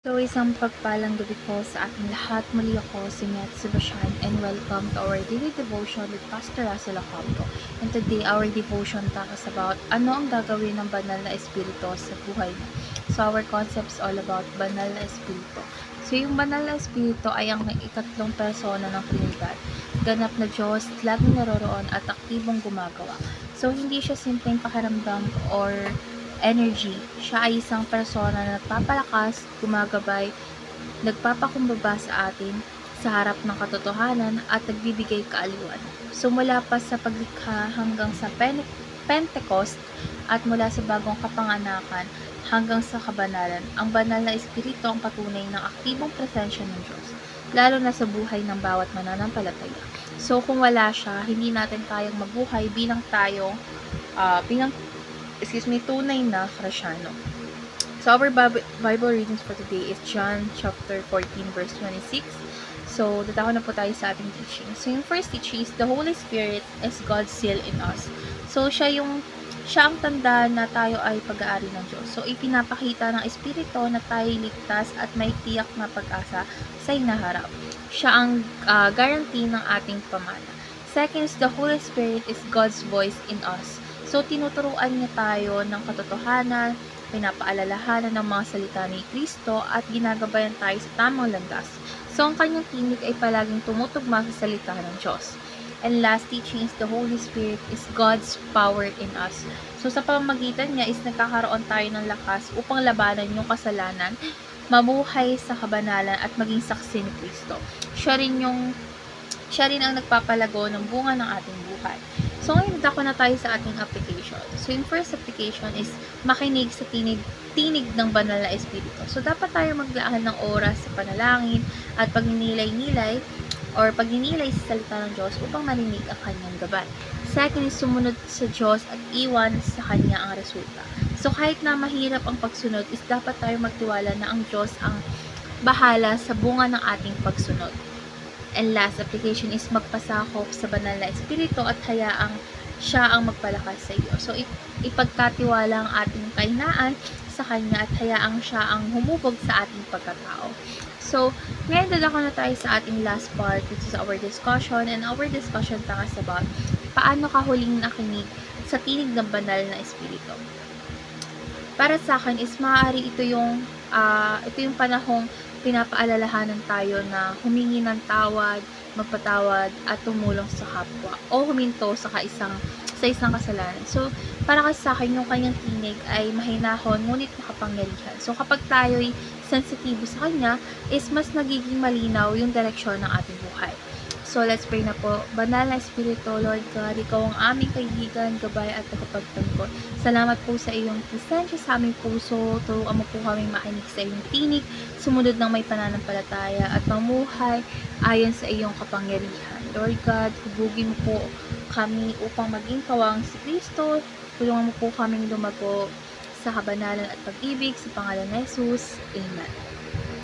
So, isang pagpalang gabi po sa ating lahat. Muli ako si Matt Sebastian and welcome to our daily devotion with Pastor Russell Acampo. And today, our devotion talks about ano ang gagawin ng banal na espiritu sa buhay mo. So, our concept is all about banal na espiritu. So, yung banal na espiritu ay ang ikatlong persona ng Trinidad. Ganap na Diyos, laging naroroon at aktibong gumagawa. So, hindi siya simpleng pakiramdam or energy. Siya ay isang persona na nagpapalakas, gumagabay, nagpapakumbaba sa atin sa harap ng katotohanan at nagbibigay kaaliwan. So pa sa paglikha hanggang sa Pen- Pentecost at mula sa bagong kapanganakan hanggang sa kabanalan, ang banal na espiritu ang patunay ng aktibong presensya ng Diyos, lalo na sa buhay ng bawat mananampalataya. So kung wala siya, hindi natin kayang mabuhay bilang tayo, ah, bilang excuse me, tunay na Krisyano. So, our Bible readings for today is John chapter 14, verse 26. So, dadako na po tayo sa ating teaching. So, yung first teaching is, the Holy Spirit is God's seal in us. So, siya yung, siya ang tanda na tayo ay pag-aari ng Diyos. So, ipinapakita ng Espiritu na tayo ligtas at may tiyak na pag-asa sa inaharap. Siya ang ah, guarantee ng ating pamana. Second is, the Holy Spirit is God's voice in us. So, tinuturuan niya tayo ng katotohanan, pinapaalalahanan ng mga salita ni Kristo at ginagabayan tayo sa tamang landas. So, ang kanyang tinig ay palaging tumutugma sa salita ng Diyos. And last teaching is the Holy Spirit is God's power in us. So, sa pamamagitan niya is nagkakaroon tayo ng lakas upang labanan yung kasalanan, mabuhay sa kabanalan at maging saksi ni Kristo. Siya rin yung siya rin ang nagpapalago ng bunga ng ating buhay. So, ngayon dako na tayo sa ating application. So, yung first application is makinig sa tinig, tinig ng banal na espiritu. So, dapat tayo maglaan ng oras sa panalangin at pagninilay-nilay or pagninilay sa salita ng Diyos upang marinig ang kanyang gabay. Second is sumunod sa Diyos at iwan sa kanya ang resulta. So, kahit na mahirap ang pagsunod, is dapat tayo magtiwala na ang Diyos ang bahala sa bunga ng ating pagsunod. And last application is magpasakop sa banal na espiritu at hayaang siya ang magpalakas sa iyo. So, ip- ipagkatiwala ang ating kahinaan sa Kanya at hayaang siya ang humubog sa ating pagkatao. So, ngayon dadako na tayo sa ating last part, which is our discussion. And our discussion talks about paano ka huling nakinig sa tinig ng banal na espiritu. Para sa akin is maaari ito yung ah, ito yung panahong pinapaalalahanan tayo na humingi ng tawad, magpatawad at tumulong sa kapwa o huminto sa kaisang sa isang kasalanan. So, para kasi sa akin, yung kanyang tinig ay mahinahon, ngunit makapangyarihan. So, kapag tayo'y sensitibo sa kanya, is mas nagiging malinaw yung direksyon ng ating buhay. So, let's pray na po. Banal na Espiritu, Lord God, Ikaw ang aming kaibigan, gabay at tagapagtanggol. Salamat po sa iyong presensya sa aming puso. Turuan mo po kami makinig sa iyong tinig, sumunod ng may pananampalataya at mamuhay ayon sa iyong kapangyarihan. Lord God, hubugin mo po kami upang maging kawang si Kristo. Tulungan mo po kaming lumago sa kabanalan at pag-ibig sa pangalan ni Jesus. Amen.